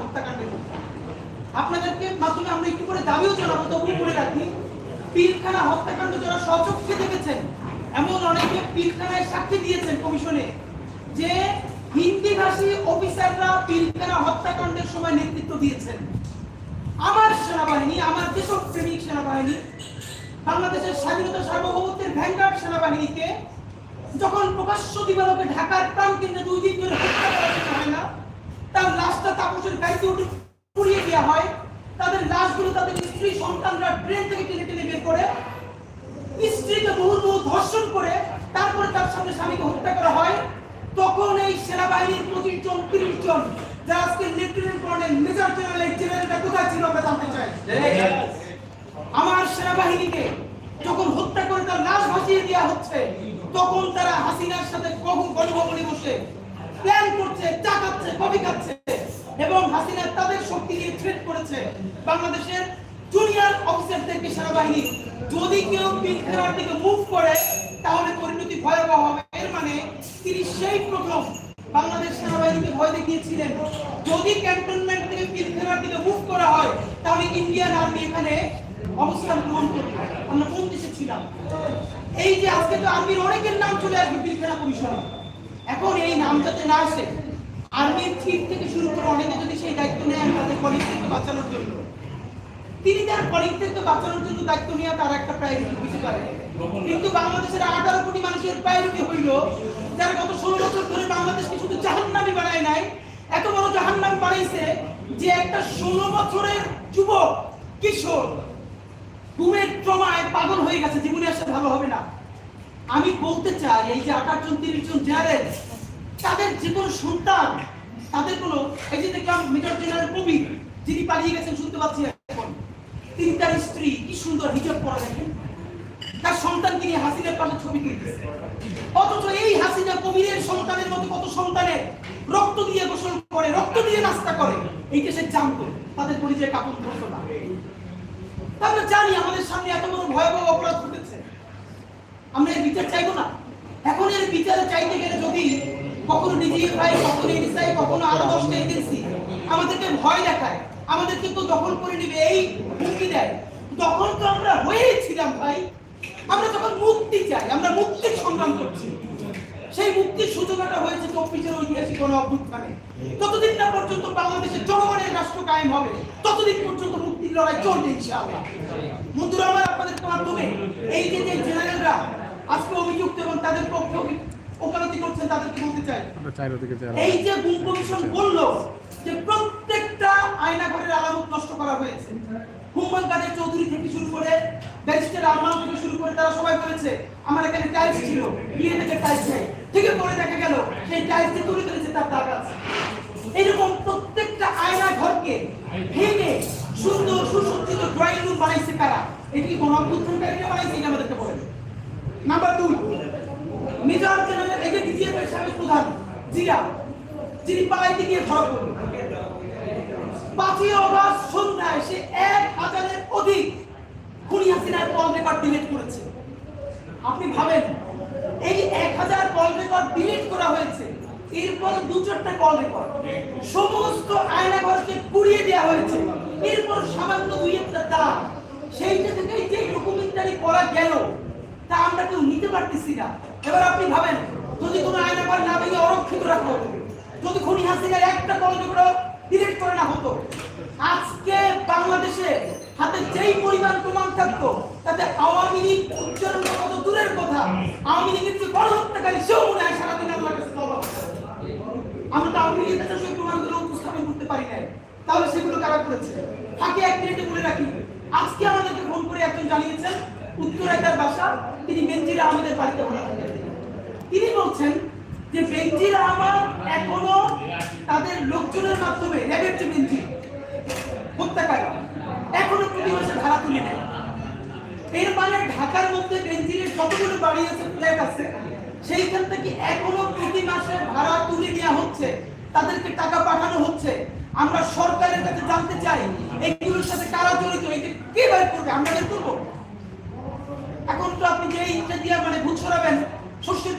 হত্যাকাণ্ডের আপনাদেরকে মাধ্যমে আমরা একটু করে দাবিও জানাব তবু করে রাখি, পিলখানা হত্যাকাণ্ড যারা সচক্ষে দেখেছেন, এমন অনেকে পিলখানায় সাক্ষী দিয়েছেন কমিশনে, যে হিন্দি ভাষী অফিসাররা পিলখানা হত্যাকাণ্ডের সময় নেতৃত্ব দিয়েছেন। আমার সেনাবাহিনী, আমার দেশপ্রেমিক সেনাবাহিনী, বাংলাদেশের স্বাধীনতা সার্বভৌমত্বের ভ্যানগার্ড সেনাবাহিনীকে যখন প্রকাশ্য দিবালোকে ঢাকার প্রাণ কেন্দ্রে দুই দিন ধরে হত্যা করা হয় না? তার লাশটা তাপসের গাড়িতে উঠে পুড়িয়ে দেওয়া হয়। তাদের লাশগুলো তাদের স্ত্রী সন্তানরা ট্রেন থেকে টেনে টেনে বের করে স্ত্রীকে বহু বহু ধর্ষণ করে তারপরে তার সামনে স্বামীকে হত্যা করা হয়। তখন এই সেনাবাহিনীর পঁচিশ জন তিরিশ জন যারা আজকে লেফটেন্যান্ট কর্নেল, মেজর জেনারেল এই জেনারেলটা কোথায় ছিল আমরা জানতে চাই। আমার সেনাবাহিনীকে যখন হত্যা করে তার লাশ ভাসিয়ে দেওয়া হচ্ছে, তখন তারা হাসিনার সাথে কখন গণভবনে বসে প্ল্যান করছে চা খাচ্ছে কফি খাচ্ছে। এবং হাসিনা তাদের শক্তি নিয়ে থ্রেট করেছে। বাংলাদেশের জুনিয়র অফিসারদেরকে সেনাবাহিনী, যদি কেউ পিলখানার দিকে মুভ করে, তাহলে পরিণতি ভয়াবহ হবে। এর মানে তিনি সেই প্রথম বাংলাদেশ সেনাবাহিনীকে ভয় দেখিয়েছিলেন। যদি ক্যান্টনমেন্ট থেকে পিলখানার দিকে মুভ করা হয়, তাহলে ইন্ডিয়ান আর্মি এখানে অবস্থান গ্রহণ করবে। আমরা কোন দেশে ছিলাম? এই যে আজকে তো আর্মির অনেকের নাম চলে আসবে পিলখানা কমিশনে যাতে না আসে আর্মির চিফ থেকে শুরু করে অনেকে যদি সেই দায়িত্ব নেন তাদের কলিগদেরকে বাঁচানোর জন্য। তিনি তার কলিগদেরকে বাঁচানোর জন্য দায়িত্ব নিয়ে তার একটা প্রায়োরিটি দিতে পারে কিন্তু বাংলাদেশের আঠারো কোটি মানুষের প্রায়োরিটি হইল যারা গত ষোলো বছর ধরে বাংলাদেশকে শুধু জাহান্নামি বানায় নাই, এত বড় জাহান্নাম বানাইছে যে একটা ষোলো বছরের যুবক, কিশোর, ঘুমের ট্রমায় পাগল হয়ে গেছে, জীবনে আসলে ভালো হবে না। আমি বলতে চাই, এই যে আঠাশ জন, তিরিশ জন জেনারেল তাদের যে কোনো সন্তান, তাদের কোনো, এই যে দেখলাম মেজর জেনারেল কবির যিনি পালিয়ে গেছেন শুনতে পাচ্ছি এখন, তিনি তার স্ত্রী, কি সুন্দর হিজাব পরা দেখেন। তার সন্তানকে নিয়ে হাসিনার পাশে ছবি তুলতেছে? অথচ এই হাসিনা কবিরের সন্তানের মতো কত সন্তানের রক্ত দিয়ে গোসল করে, রক্ত দিয়ে নাস্তা করে এইটা সে জানতো, তাদের পরিচয় কাপড় ধরতো না। তা আমরা জানি আমাদের সামনে এত বড় ভয়াবহ অপরাধ ঘটেছে। আমরা এর বিচার চাইব না। এখন এর বিচারে চাইতে গেলে যদি কখনো ডিজিএফআই কখনো এনএসআই কখনো আরও দশটা এজেন্সি আমাদেরকে ভয় দেখায়। আমাদেরকে তো দখল করে নেবে, এই হুমকি দেয়। তখন তো আমরা হয়েই ছিলাম ভাই। আমরা যখন মুক্তি চাই, আমরা মুক্তির সংগ্রাম করছি। সেই মুক্তির সূচনাটা হয়েছে চব্বিশের ঐতিহাসিক গণ অভ্যুত্থানে। ততদিন না পর্যন্ত বাংলাদেশের জনগণের রাষ্ট্র কায়েম হবে। ততদিন পর্যন্ত মুক্তির লড়াই চলবে ইনশাআল্লাহ। বন্ধুরা, আমার আপনাদের মাধ্যমে এই যে যে জেনারেলরা আজকে অভিযুক্ত এবং তাদের পক্ষে ওকালতি করছেন তাদেরকে বলতে চাই? এই যে গুম কমিশন বলল যে প্রত্যেকটা আয়নাঘরের আলামত নষ্ট করা হয়েছে। হুম্মান কাদের চৌধুরী থেকে শুরু করে ব্যারিস্টার আরমান থেকে শুরু করে তারা সবাই বলেছে আমার এখানে টাইলস ছিল বিয়ে থেকে টাইলস নেই। ঠিক করে দেখা গেল সেই টাইলস যে তুলে ধরেছে তার দাগ আছে। এরকম প্রত্যেকটা আয়না ঘরকে ভেঙে সুন্দর সুসজ্জিত ড্রয়িং রুম বানাইছে কারা? এটি কি গণঅভ্যুত্থানকারীরা বানাইছে এটা আমাদেরকে বলেন? নাম্বার দুই মেজর জেনারেল এই যে ডিজিএফ সাবেক প্রধান। জিয়া, যিনি পালাইতে গিয়ে ধরা পড়ল পাঁচই অগস্ট সন্ধ্যায় সে এক হাজারের অধিক খুনি হাসিনার কল রেকর্ড ডিলিট করেছে। আপনি ভাবেন, এই এক হাজার কল রেকর্ড ডিলিট করা হয়েছে, এরপর দু চারটা কল রেকর্ড। সমস্ত আয়নাঘরকে পুড়িয়ে দেওয়া হয়েছে। এরপর সামান্য দুই একটা দাগ। সেইটা থেকে যে ডকুমেন্টারি করা গেল তা আমরা কেউ নিতে পারতেছি না। এবার আপনি ভাবেন, যদি কোনো আয়নাঘর না ভেঙে অরক্ষিত রাখা হতো যদি খুনি হাসিনার একটা কল রেকর্ড ডিলিট করে না হতো, আজকে বাংলাদেশে হাতে যেই পরিমাণ প্রমাণ থাকতো, তাতে আওয়ামী লীগ উচ্চারণ কত দূরের কথা, আওয়ামী লীগের যে গণহত্যাকারী, সেও মনে হয় সারাদিন আল্লাহর কাছে আমরা তো আওয়ামী লীগের সেই প্রমাণগুলো উপস্থাপন করতে পারি নাই। তাহলে সেগুলো কারা করেছে? ফাঁকে এক মিনিটে বলে রাখি, আজকে আমাদেরকে ফোন করে একজন জানিয়েছেন উত্তরায় তার বাসা, তিনি বেঞ্জির আহমেদের বাড়িতে তিনি বলছেন যে বেঞ্জির আহমদ এখনও তাদের লোকজনের মাধ্যমে র্যাবের যে বেঞ্জির হত্যাকারী, এখনও প্রতি মাসে ভাড়া তুলে নেয়। এর মানে ঢাকার মধ্যে বেঞ্জিরের যতগুলো বাড়ি আছে, ফ্ল্যাট আছে, সেইখান থেকে এখনও প্রতি মাসে ভাড়া তুলে নেওয়া হচ্ছে, তাদেরকে টাকা পাঠানো হচ্ছে। আমরা সরকারের কাছে জানতে চাই এইগুলোর সাথে কারা জড়িত এটা কে বের করবে? আমরা করব। এখন আপনি যে ইটা দিয়ে মানে ভূত সরাবেন শস্যের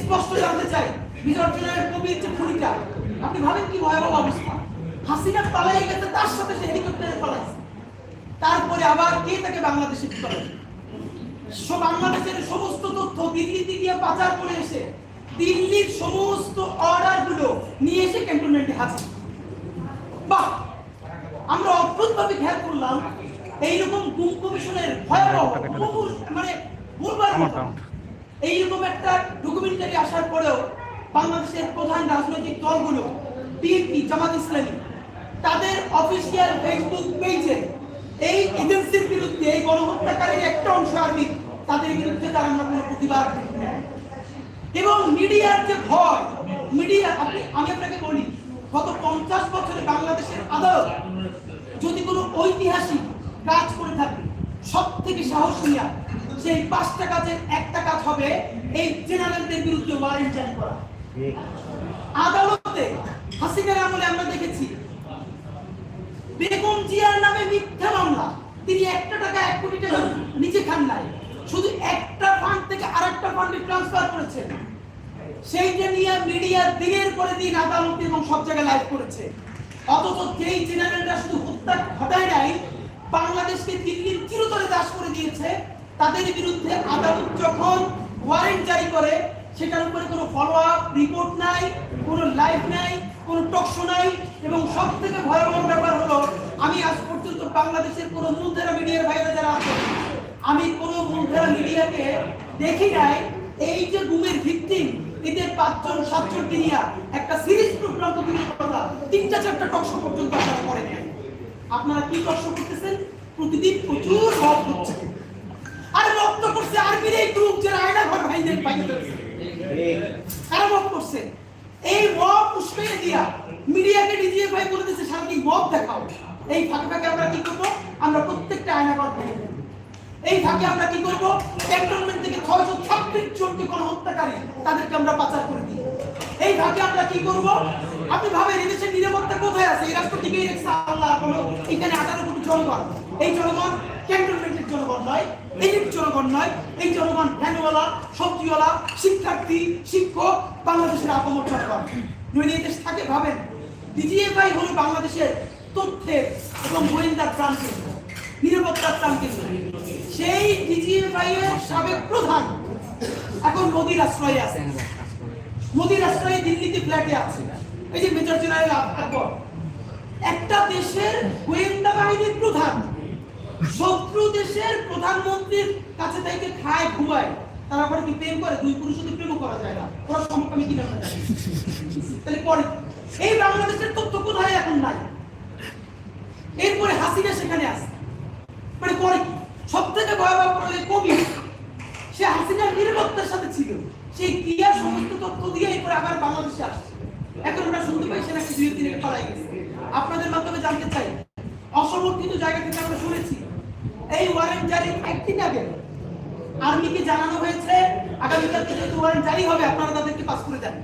স্পষ্ট জানতে চাই, বিজয় জেনারেল কবির যে খুনিটা। আপনি ভাবেন কি ভয়াবহ অবস্থা? হাসিনা পালাই গেছে, তার সাথে সে হেলিকপ্টারে পালাইছে। তারপরে আবার কে তাকে বাংলাদেশে ঢুকালো সব বাংলাদেশের সমস্ত তথ্য দিল্লিতে গিয়ে পাচার করে এসে দিল্লির সমস্ত অর্ডারগুলো নিয়ে এসে ক্যান্টনমেন্টে হাজির। বাহ! আমরা অদ্ভুতভাবে খেয়াল করলাম এইরকম গুম কমিশনের ভয়াবহ বহু- মানে বলবার। এইরকম একটা ডকুমেন্টারি আসার পরেও বাংলাদেশের প্রধান রাজনৈতিক দলগুলো বিএনপি জামাত ইসলামী তাদের অফিসিয়াল ফেসবুক পেজে এই এজেন্সির বিরুদ্ধে এই গণহত্যাকারীর একটা অংশ আর্মি তাদের বিরুদ্ধে তারা আমরা কোনো প্রতিবাদ এবং মিডিয়ার যে ভয় মিডিয়া আপনি আমি আপনাকে বলি গত পঞ্চাশ বছরে বাংলাদেশের আদালত যদি কোনো ঐতিহাসিক কাজ করে থাকে। সব থেকে সাহস নিয়া সেই পাঁচটা কাজের একটা কাজ হবে এই জেনারেলদের বিরুদ্ধে ওয়ারেন্ট জারি করা। আদালতে হাসিনার আমলে আমরা দেখেছি, বেগম জিয়ার নামে মিথ্যা মামলা। তিনি একটা টাকা এক কোটি টাকা নিচে খান নাই। শুধু একটা ফান্ড থেকে আরেকটা ফান্ডে ট্রান্সফার করেছেন সেইটা নিয়ে মিডিয়া দিনের পরে দিন আদালতে এবং সব জায়গায় লাইভ করেছে। অথচ যেই জেনারেলরা শুধু হত্যা ঘটায় নাই বাংলাদেশকে দিল্লির চিরতরে দাস করে দিয়েছে, তাদের বিরুদ্ধে আদালত যখন ওয়ারেন্ট জারি করে, সেটার উপরে কোনো ফলো আপ রিপোর্ট নাই, কোনো লাইভ নাই, কোনো টকশো নাই, এবং সব থেকে ভয়াবহ ব্যাপার হলো, আমি আজ পর্যন্ত বাংলাদেশের কোনো মূলধারা মিডিয়ার ভাইরা যারা আছে, আমি কোনো মূলধারা মিডিয়াকে দেখি নাই। এই যে গুমের ভিত্তিম এদের পাঁচজন, সাতজন নিয়ে একটা সিরিজ প্রোগ্রাম তো তিনটা চারটা টকশো পর্যন্ত আপনারা করে নেন আপনারা কি কষ্ট করতেছেন? প্রতিদিন প্রচুর রক্ত হচ্ছে আর রক্ত করছে আর্মির এই গ্রুপ যারা আয়না ঘর ভাইদের কারা মব করছে এই মব উস্কাইয়ে দিয়া মিডিয়াকে ডিজিএ ভাই বলে দিচ্ছে সারাদিন মব দেখাও। এই ফাঁকে ফাঁকে আমরা কি করব? আমরা প্রত্যেকটা আয়না ঘর ভেঙে এই ফাঁকে আমরা কি করব? ক্যান্টনমেন্ট থেকে ছয়শো ছাব্বিশ জনকে কোনো হত্যাকারী তাদেরকে আমরা পাচার করে দিই। এই ফাঁকে আমরা কি করব? আপনি ভাবেন এদেশের নিরাপত্তা কোথায় আছে? এই রাষ্ট্র টিকে রেখেছে আল্লাহ এখানে আঠারো কোটি জনগণ। এই জনগণ ক্যান্টনমেন্টের জনগণ নয় এদিক জনগণ নয়, এই জনগণ ভ্যানওয়ালা, সবজিওয়ালা, শিক্ষার্থী, শিক্ষক, বাংলাদেশের আপমর জনগণ। নইলে এই দেশ থাকে, ভাবেন, ডিজিএফআই হলো বাংলাদেশের তথ্যের এবং গোয়েন্দার প্রাণ কেন্দ্র নিরাপত্তার প্রাণ কেন্দ্র। সেই ডিজিএফআই এর সাবেক প্রধান এখন মোদির আশ্রয়ে আছে মোদির আশ্রয়ে দিল্লিতে ফ্ল্যাটে আছে। এই যে মেজর জেনারেল আকবর, একটা দেশের গোয়েন্দা বাহিনীর প্রধান, শত্রু দেশের প্রধানমন্ত্রীর কাছে থেকে খায়, ঘুমায়, তারা পরে কি প্রেম করে? দুই পুরুষ যদি প্রেমও করা যায় না। ওরা সমকামী কিনা তাহলে পরে, এই বাংলাদেশের তথ্য কোথায় এখন নাই? এরপরে হাসিনা সেখানে আসে মানে পরে সব থেকে ভয়াবহ কবি, সে হাসিনার নিরাপত্তার সাথে ছিল সেই ক্রিয়ার সমস্ত তথ্য দিয়ে এরপরে আবার বাংলাদেশে আসছে। এখন আমরা শুনতে পাই সে নাকি দুই দিনে পালাই গেছে। আপনাদের মাধ্যমে জানতে চাই, অসমর্থিত জায়গা থেকে আমরা শুনেছি, এই ওয়ারেন্ট জারির একদিন আগে। আর্মিকে জানানো হয়েছে, আগামীকালকে যেহেতু ওয়ারেন্ট জারি হবে, আপনারা তাদেরকে পাস করে দেন।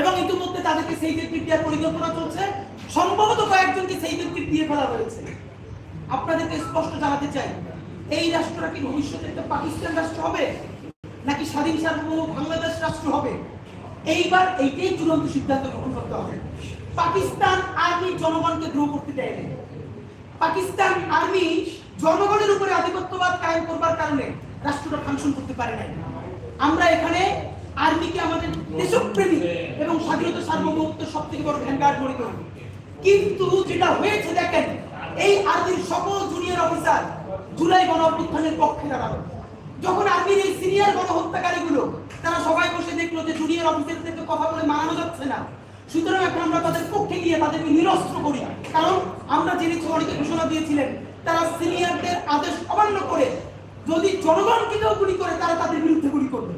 এবং ইতিমধ্যে তাদেরকে সেই ব্যক্তি দেওয়ার পরিকল্পনা চলছে, সম্ভবত কয়েকজনকে সেই ব্যক্তি দিয়ে ফেলা হয়েছে। আপনাদেরকে স্পষ্ট জানাতে চাই, এই রাষ্ট্রটা কি ভবিষ্যতে একটা পাকিস্তান রাষ্ট্র হবে? নাকি স্বাধীন সার্বভৌম বাংলাদেশ রাষ্ট্র হবে? এইবার এইটাই চূড়ান্ত সিদ্ধান্ত গ্রহণ করতে হবে। পাকিস্তান আর্মি জনগণকে গ্রহ করতে দেয়নি পাকিস্তান আর্মি জনগণের উপরে আধিপত্যবাদ কায়েম করবার কারণে রাষ্ট্রটা ফাংশন করতে পারে নাই। আমরা এখানে আর্মিকে আমাদের দেশপ্রেমী এবং স্বাধীনতা সার্বভৌমত্ব সব থেকে বড় ভ্যানগার্ড মনে করি। কিন্তু যেটা হয়েছে দেখেন, এই আর্মির সকল জুনিয়র অফিসার জুলাই গণ পক্ষে দাঁড়াল। যখন আর্মির এই সিনিয়র গণহত্যাকারীগুলো, তারা সবাই বসে দেখল যে জুনিয়র অফিসারদেরকে কথা বলে মানানো যাচ্ছে না। সুতরাং এখন আমরা তাদের পক্ষে গিয়ে তাদেরকে নিরস্ত্র করি। কারণ আমরা জেনেছি অনেকে ঘোষণা দিয়েছিলেন, তারা সিনিয়রদের আদেশ অমান্য করে যদি জনগণকে কেউ গুলি করে, তারা তাদের বিরুদ্ধে গুলি করবে।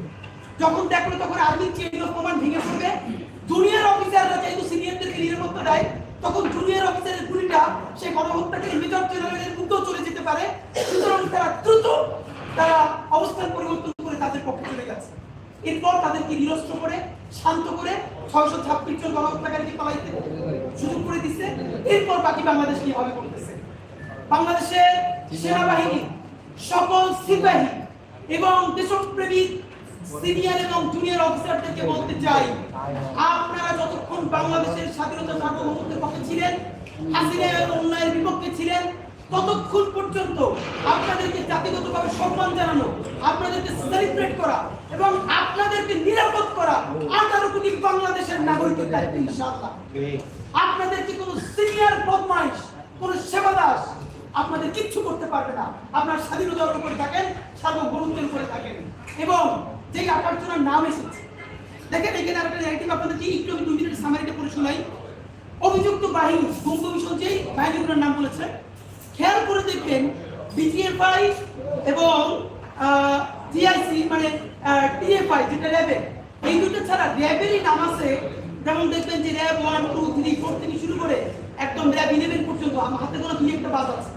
যখন দেখল তখন আর্মির চেইন অফ কমান্ড ভেঙে পড়বে, জুনিয়র অফিসাররা যেহেতু সিনিয়রদেরকে নিরাপত্তা দেয়, তখন জুনিয়র অফিসারের গুলিটা সে গণহত্যাকারী মেজর চলে যেতে পারে। সুতরাং তারা তারা অবস্থান পরিবর্তন করে তাদের পক্ষে চলে গেছে। এরপর তাদেরকে নিরস্ত্র করে, শান্ত করে ছয়শো ছাব্বিশ জন গণহত্যাকারীকে পালাইতে সুযোগ করে দিচ্ছে এরপর বাকি বাংলাদেশ নিয়ে হবে করতেছে বাংলাদেশের সেনাবাহিনী, সকল সিপাহী এবং দেশপ্রেমিক সিনিয়র এবং জুনিয়র অফিসারদেরকে বলতে চাই, আপনারা যতক্ষণ বাংলাদেশের স্বাধীনতা সার্বভৌমত্বের পক্ষে ছিলেন, হাসিনা এবং অন্যায়ের বিপক্ষে ছিলেন ততক্ষণ পর্যন্ত আপনাদেরকে জাতিগতভাবে সম্মান জানানো আপনাদেরকে সেলিব্রেট করা এবং আপনাদেরকে নিরাপদ করা আঠারো কোটি বাংলাদেশের নাগরিকের দায়িত্ব ইনশাআল্লাহ। আপনাদেরকে কোনো সিনিয়র বদমাইশ কোন সেবাদাস আপনাদের কিচ্ছু করতে পারবে না। আপনার স্বাধীনতার উপরে থাকেন সার্বভৌমত্বের উপরে থাকেন। এবং যে আকাশচূড়ার নাম এসেছে দেখেন এখানে আরেকটা ন্যারেটিভ আপনাদেরকে একটু আমি দুই মিনিট সামারিটা পড়ে শোনাই। অভিযুক্ত বাহিনী গুম কমিশন যে বাহিনীগুলোর নাম বলেছে খেয়াল করে দেখবেন বিজিএফআই এবং টিআইসি মানে টিএফআই যেটা র্যাবের, এই দুটো ছাড়া র্যাবেরই নাম আছে। যেমন দেখবেন যে RAB one, two, three, four থেকে শুরু করে একদম র্যাব ইলেভেন পর্যন্ত, আমার হাতে কোনো দুই একটা বাদ আছে।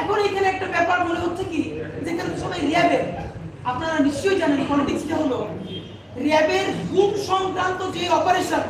এখন এখানে একটা ব্যাপার মনে হচ্ছে কি, যেখানে সবাই র্যাবের। আপনারা নিশ্চয়ই জানেন পলিটিক্সটা হলো, র্যাবের গুম সংক্রান্ত যে অপারেশন